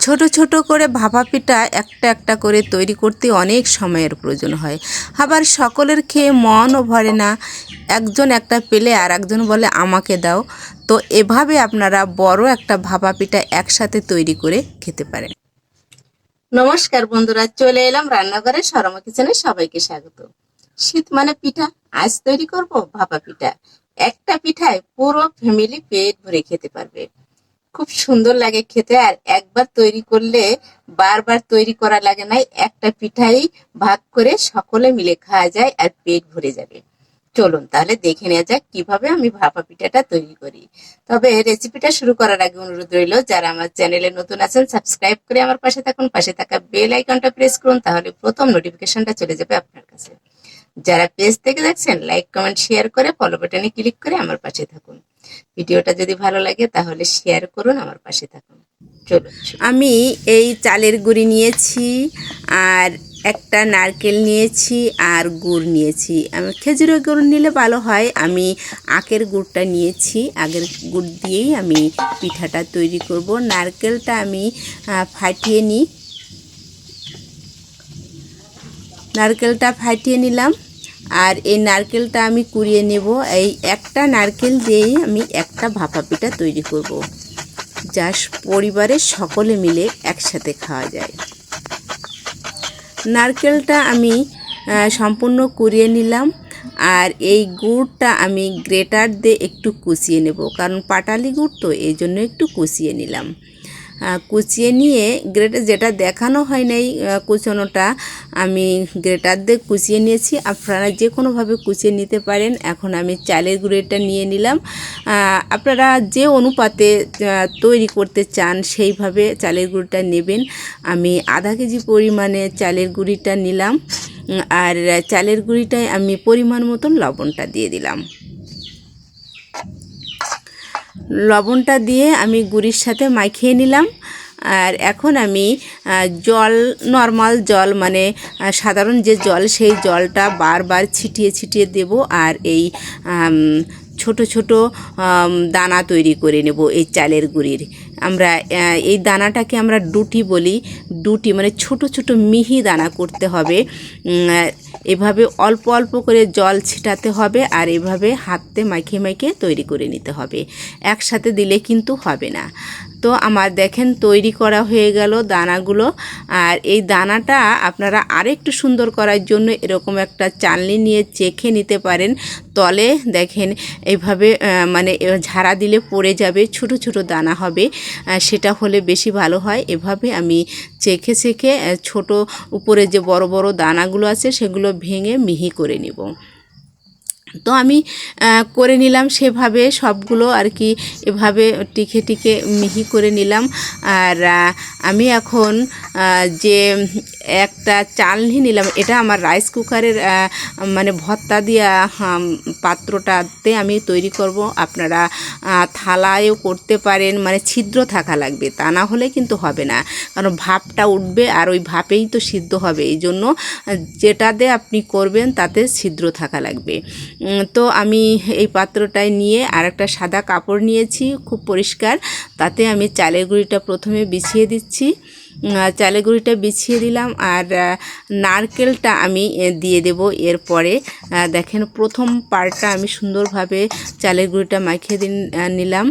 ছোট ছোট করে ভাপা পিঠা একটা একটা করে তৈরি করতে অনেক সময়ের প্রয়োজন হয়। আবার সকলের খেয়ে মনও ভরে না। একজন একটা পেলে আর একজন বলে, আমাকে দাও। তো এভাবে আপনারা বড় একটা ভাপা পিঠা একসাথে তৈরি করে খেতে পারেন। নমস্কার বন্ধুরা, চলে এলাম রান্নাঘরে সরমা কিচেনে সবাইকে স্বাগত। শীত মানে পিঠা, আজ তৈরি করব ভাপা পিঠা। একটা পিঠায় পুরো ফ্যামিলি পেট ভরে খেতে পারবে। খুব সুন্দর লাগে খেতে। আর একবার তৈরি করলে বারবার তৈরি করা লাগে না, একটা পিঠাই ভাগ করে সকলে মিলে খাওয়া যায় আর পেট ভরে যাবে। চলুন তাহলে দেখে নেওয়া যাক কীভাবে আমি ভাপা পিঠাটা তৈরি করি। তবে রেসিপিটা শুরু করার আগে অনুরোধ রইল, যারা আমার চ্যানেলে নতুন আছেন সাবস্ক্রাইব করে আমার পাশে থাকুন। পাশে থাকা বেল আইকনটা প্রেস করুন, তাহলে প্রথম নোটিফিকেশনটা চলে যাবে আপনার কাছে। যারা পেজ থেকে দেখছেন লাইক কমেন্ট শেয়ার করে ফলো বাটনে ক্লিক করে আমার পাশে থাকুন। ভিডিওটা যদি ভালো লাগে তাহলে শেয়ার করুন আমার পাশে থাকুন। চলুন আমি এই চালের গুঁড়ি নিয়েছি, আর একটা নারকেল নিয়েছি, আর গুড় নিয়েছি। আমি খেজুরের গুড় নিলে ভালো হয়। আমি আখের গুড়টা নিয়েছি। আগের গুড় দিয়েই আমি পিঠাটা তৈরি করব। নারকেলটা আমি ফাটিয়ে নিই। নারকেলটা ফাটিয়ে নিলাম। আর এই নারকেলটা আমি কুড়িয়ে নেব। এই একটা নারকেল দিয়েই আমি একটা ভাপা পিঠা তৈরি করব। যা পরিবারের সকলে মিলে একসাথে খাওয়া যায়। নারকেলটা আমি সম্পূর্ণ কুড়িয়ে নিলাম। আর এই গুড়টা আমি গ্রেটার দিয়ে একটু কুচিয়ে নেব। কারণ পাটালি গুড় তো, এই জন্য একটু কুচিয়ে নিলাম। কুচিয়ে নিয়ে গ্রেটার যেটা দেখানো হয় নাই কুচানোটা, আমি গ্রেটার দিয়ে কুচিয়ে নিয়েছি। আপনারা যে কোনোভাবে কুচিয়ে নিতে পারেন। এখন আমি চালের গুঁড়িটা নিয়ে নিলাম। আপনারা যে অনুপাতে তৈরি করতে চান সেইভাবে চালের গুঁড়িটা নেবেন। আমি আধা কেজি পরিমাণে চালের গুঁড়িটা নিলাম। আর চালের গুঁড়িটায় আমি পরিমাণ মতন লবণটা দিয়ে দিলাম। লবণটা দিয়ে আমি গুড়ির সাথে মাখিয়ে নিলাম। আর এখন আমি জল নর্মাল জল মানে সাধারণ যে জল, সেই জলটা বারবার ছিটিয়ে ছিটিয়ে দেব। আর এই ছোট ছোট দানা তৈরি করে নেব এই চালের গুঁড়ির। আমরা এই দানাটাকে আমরা ডুটি বলি। ডুটি মানে ছোট ছোট মিহি দানা করতে হবে। এভাবে অল্প অল্প করে জল ছিটাতে হবে আর এভাবে হাতে মাখিয়ে মাখিয়ে তৈরি করে নিতে হবে। একসাথে দিলে কিন্তু হবে না। তো আমার দেখেন তৈরি করা হয়ে গেল দানাগুলো। আর এই দানাটা আপনারা আরেকটু সুন্দর করার জন্য এরকম একটা চালনি নিয়ে চেখে নিতে পারেন। তলে দেখেন এইভাবে মানে ঝাড়া দিলে পড়ে যাবে, ছোট ছোট দানা হবে। সেটা হলে বেশি ভালো হয়। এভাবে আমি চেখে চেখে ছোট উপরে যে বড় বড় দানাগুলো আছে সেগুলো ভেঙে মিহি করে নিব। তো আমি করে নিলাম সেভাবে সবগুলো আর কি, এভাবে টিকে টিকে মিহি করে নিলাম। আর আমি এখন যে একটা চালনি নিলাম, এটা আমার রাইস কুকারের মানে ভত্তা দিয়া পাত্রটাতে আমি তৈরি করব। আপনারা থালায়ও করতে পারেন মানে ছিদ্র থাকা লাগবে, তা না হলে কিন্তু হবে না। কারণ ভাপটা উঠবে আর ওই ভাপেই তো সিদ্ধ হবে এই জন্য যেটাতে আপনি করবেন তাতে ছিদ্র থাকা লাগবে। তো আমি এই পাত্রটায় নিয়ে আর একটা সাদা কাপড় নিয়েছি, খুব পরিষ্কার। তাতে আমি চালের গুঁড়িটা প্রথমে বিছিয়ে দিচ্ছি। চালের গুঁড়িটা বিছিয়ে দিলাম আর নারকেলটা আমি দিয়ে দেব এরপরে দেখেন প্রথম পার্টটা আমি সুন্দরভাবে চালের গুঁড়িটা মাখিয়ে দিন নিলাম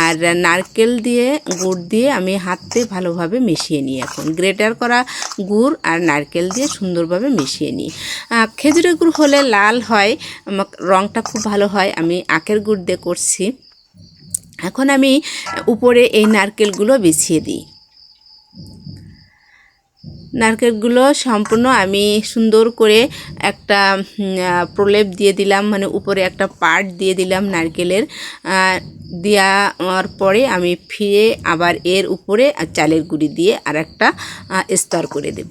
আর নারকেল দিয়ে, গুড় দিয়ে আমি হাতে ভালোভাবে মিশিয়ে নিই এখন। গ্রেটার করা গুড় আর নারকেল দিয়ে সুন্দরভাবে মিশিয়ে নিই। খেজুরের গুড় হলে লাল হয় রঙটা খুব ভালো হয়, আমি আখের গুড় দিয়ে করছি। এখন আমি উপরে এই নারকেলগুলো বিছিয়ে দিই। নারকেলগুলো সম্পূর্ণ আমি সুন্দর করে একটা প্রলেপ দিয়ে দিলাম মানে উপরে একটা পার্ট দিয়ে দিলাম নারকেলের দেওয়ার পরে আমি ফিরে আবার এর উপরে চালের গুঁড়ি দিয়ে আর একটা স্তর করে দেব।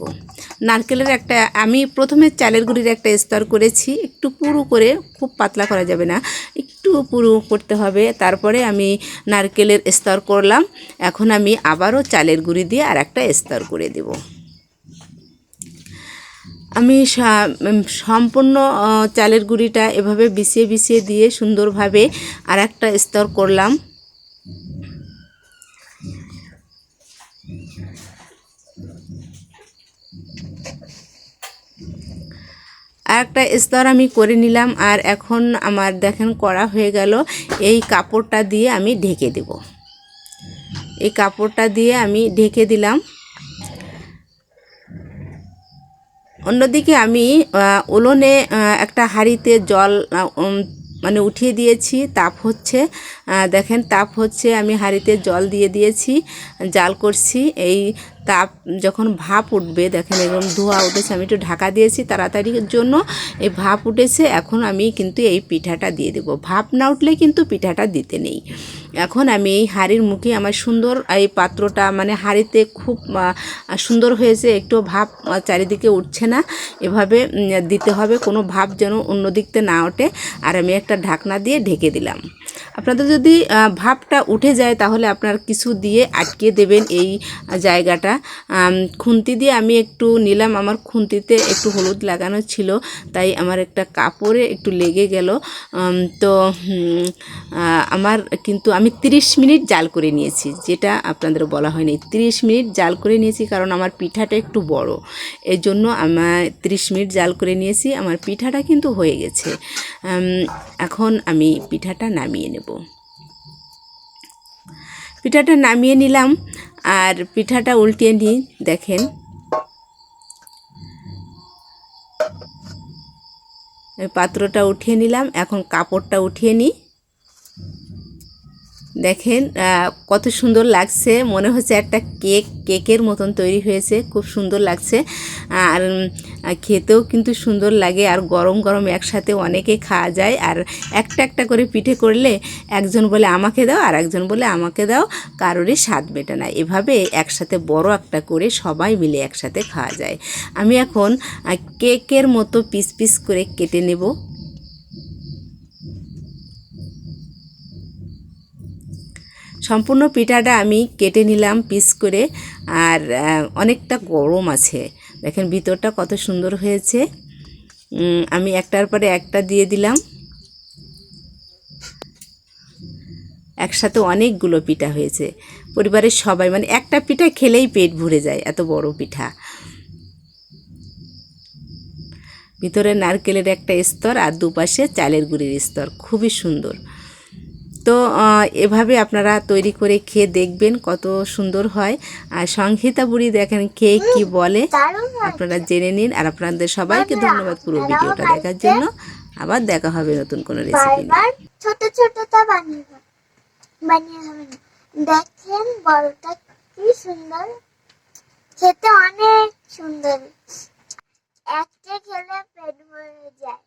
নারকেলের একটা, আমি প্রথমে চালের গুঁড়ির একটা স্তর করেছি, একটু পুরু করে, খুব পাতলা করা যাবে না, একটু পুরু করতে হবে, তারপরে আমি নারকেলের স্তর করলাম, এখন আমি আবারও চালের গুঁড়ি দিয়ে আর একটা স্তর করে দেবো। আমি সম্পূর্ণ চালের গুঁড়িটা এভাবে বিছিয়ে বিছিয়ে দিয়ে সুন্দরভাবে আর একটা স্তর করলাম। একটা স্তর আমি করে নিলাম আর এখন আমার দেখেন করা হয়ে গেল। এই কাপড়টা দিয়ে আমি ঢেকে দেব। এই কাপড়টা দিয়ে আমি ঢেকে দিলাম। অন্যদিকে আমি উলোনে একটা হাঁড়িতে জল মানে উঠিয়ে দিয়েছি। তাপ হচ্ছে দেখেন তাপ হচ্ছে, আমি হাঁড়িতে জল দিয়ে দিয়েছি, জাল করছি। এই তাপ যখন ভাপ উঠবে, দেখেন এরকম ধোয়া উঠেছে, আমি একটু ঢাকা দিয়েছি তাড়াতাড়ির জন্য। এই ভাপ উঠেছে, এখন আমি কিন্তু এই পিঠাটা দিয়ে দেবো। ভাপ না উঠলে কিন্তু পিঠাটা দিতে নেই। এখন আমি এই হাড়ির মুখে আমার সুন্দর এই পাত্রটা মানে হাড়িতে খুব সুন্দর হয়েছে, একটু ভাব চারিদিকে উঠছে না। এভাবে দিতে হবে, কোনো ভাব যেন অন্য দিকতে না ওঠে। আর আমি একটা ঢাকনা দিয়ে ঢেকে দিলাম। আপনাদের যদি ভাপটা উঠে যায় তাহলে আপনার কিছু দিয়ে আটকে দেবেন এই জায়গাটা। খুন্তি দিয়ে আমি একটু নিলাম, আমার খুন্তিতে একটু হলুদ লাগানো ছিল, তাই আমার একটা কাপড়ে একটু লেগে গেল। তো আমার কিন্তু আমি 30 মিনিট জাল করে নিয়েছি, যেটা আপনাদের বলা হয়নি। 30 মিনিট জাল করে নিয়েছি কারণ আমার পিঠাটা একটু বড়। এর জন্য আমার 30 মিনিট জাল করে নিয়েছি, আমার পিঠাটা কিন্তু হয়ে গেছে। এখন আমি পিঠাটা নামিয়ে নেব। পিঠাটা নামিয়ে নিলাম আর পিঠাটা উল্টিয়ে নিই, দেখেন। পাত্রটা উঠিয়ে নিলাম, এখন কাপড়টা উঠিয়ে নিই। দেখেন কত সুন্দর লাগছে। মনে হচ্ছে একটা কেক, কেকের মতন তৈরি হয়েছে। খুব সুন্দর লাগছে। আর খেতেও কিন্তু সুন্দর লাগে। আর গরম গরম একসাথে অনেকে খাওয়া যায়। আর একটা একটা করে পিঠে করলে একজন বলে, আমাকে দাও, আর একজন বলে, আমাকে দাও। কারোরই স্বাদ মেটে না। এভাবে একসাথে বড় একটা করে সবাই মিলে একসাথে খাওয়া যায়। আমি এখন কেকের মতো পিস পিস করে কেটে নেব। সম্পূর্ণ পিঠাটা আমি কেটে নিলাম পিস করে। আর অনেকটা গরম আছে। দেখেন ভিতরটা কত সুন্দর হয়েছে। আমি একটার পরে একটা দিয়ে দিলাম। একসাথে অনেকগুলো পিঠা হয়েছে। পরিবারের সবাই মানে একটা পিঠা খেলেই পেট ভরে যায় এত বড় পিঠা। ভিতরে নারকেলের একটা স্তর আর দুপাশে চালের গুঁড়ির স্তর। খুবই সুন্দর। তো এভাবে আপনারা তৈরি করে খেয়ে দেখবেন কত সুন্দর হয়। আর সংহিতা বুড়ি দেখেন খেয়ে কি বলে। আপনারা জেনে নিন। আর আপনাদের সবাইকে ধন্যবাদ পুরো ভিডিওটা দেখার জন্য। আবার দেখা হবে নতুন কোনো রেসিপি বারবার ছোট ছোটটা বানিয়ে বানিয়ে হবে দেখেন বড়টা কি সুন্দর। খেতে অনেক সুন্দর। একটা খেলে পেট ভরে যায়।